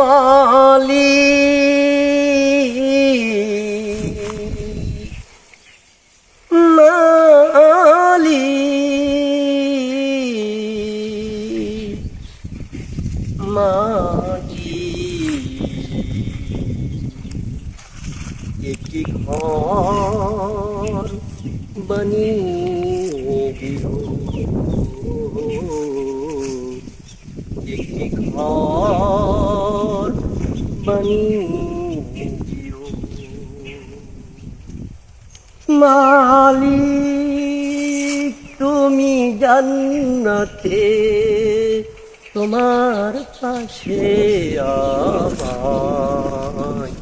মালি। মালি। মালি একটি ঘর বানিয়ে দিও। একটি ঘর বানিয়ে দিও মালিক, তুমি জান্নাতে তোমার পাশে আমায়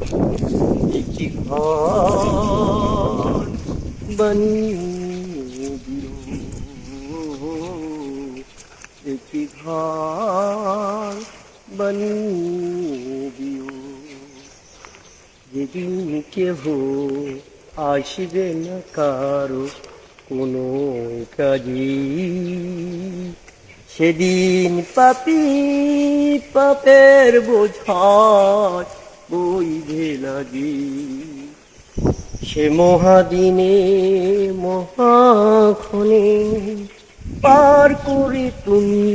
একটি ঘর বানিয়ে দিও। একটি ঘর বানিয়ে দিও। যেদিন কেহ আসবে না কারও কোনো কাজে। সেদিন পাপি পাপের বোঝায় বইবে লাগে। সে মহাদিনে মহাক্ষণে পার করে তুমি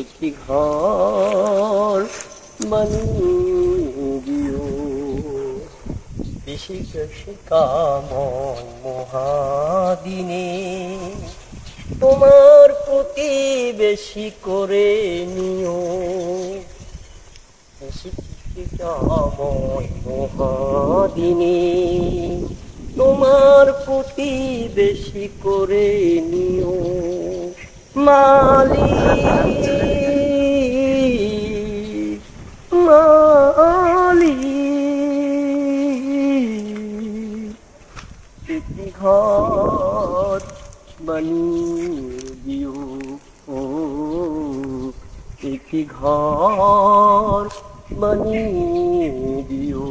একটি ঘর বানিয়ে দিও বেশি বেশি কামন মহাদিনে, তোমার প্রতি বেশি করে নিও। মহাদিনে, তোমার প্রতি বেশি করে নিও। মালি মালি ঘর বানিয়ে দিও ও একটি ঘর বানিয়ে দিও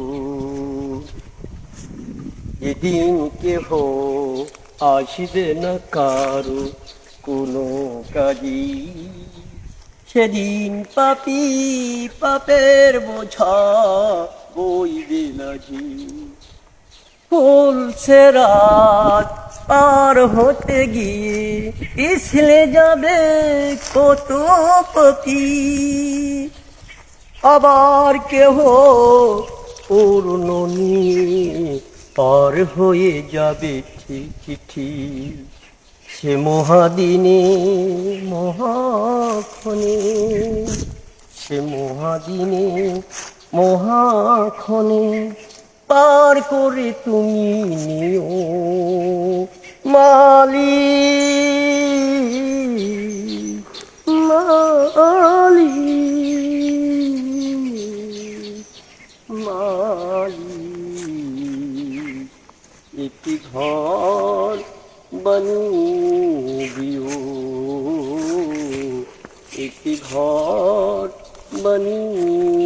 যেদিন কেহ আসবে না কারও কোনো কাজী। সেদিন পাপি পাপের বোঝা বইবে লাগি ফুলছে রাত পার হতে গিয়ে পিছলে যাবে কত পতি আবার কেহ পূর্ণ নিয়ে পার হয়ে যাবে চিঠি সে মহাদিনে মহাক্ষণে সে মহাদিনে মহাক্ষণে পার করে তুমি নিও মালি মালি মালি। একটি ঘর বানিয়ে দিও একটি ঘর বানিয়ে